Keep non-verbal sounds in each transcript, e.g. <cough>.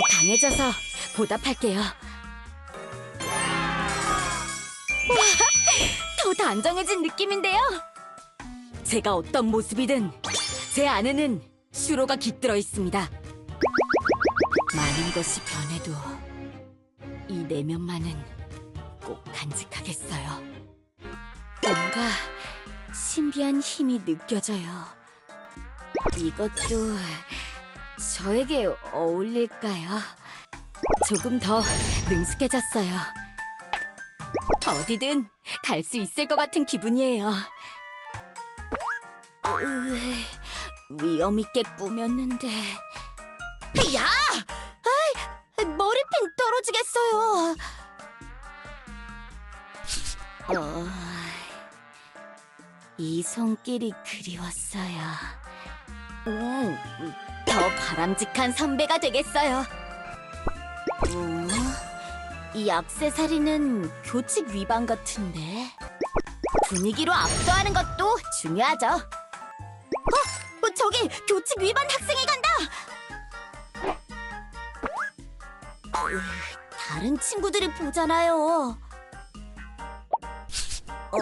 강해져서 보답할게요. 와, <laughs> 더 단정해진 느낌인데요. 제가 어떤 모습이든 제 안에는 슈로가 깃들어 있습니다. 많은 것이 변해도 이 내면만은 꼭 간직하겠어요. 뭔가 신비한 힘이 느껴져요. 이것도 저에게 어울릴까요? 조금 더 능숙해졌어요. 어디든 갈 수 있을 것 같은 기분이에요. 으, 위험 있게 꾸몄는데. 야! 아이, 머리핀 떨어지겠어요. 어, 이 손길이 그리웠어요. 음, 더 바람직한 선배가 되겠어요. 어, 이 악세사리는 교칙 위반 같은데 분위기로 압도하는 것도 중요하죠. 어, 어, 저기 교칙 위반 학생이 간다. 으, 다른 친구들이 보잖아요. 어,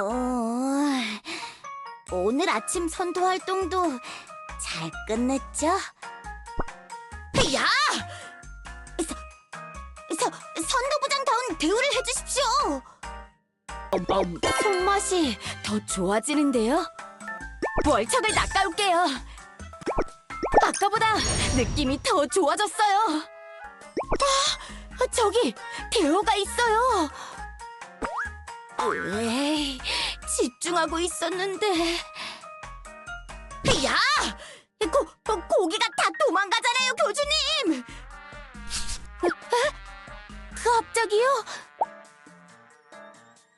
오늘 아침 선도 활동도 잘 끝냈죠? 야! 서, 서, 선도부장다운 대우를 해주십시오! 손맛이 더 좋아지는데요? 월척을 낚아올게요! 아까보다 느낌이 더 좋아졌어요! 아, 저기 대호가 있어요! 에이, 집중하고 있었는데... 야! 고, 고, 고기 갑자기요?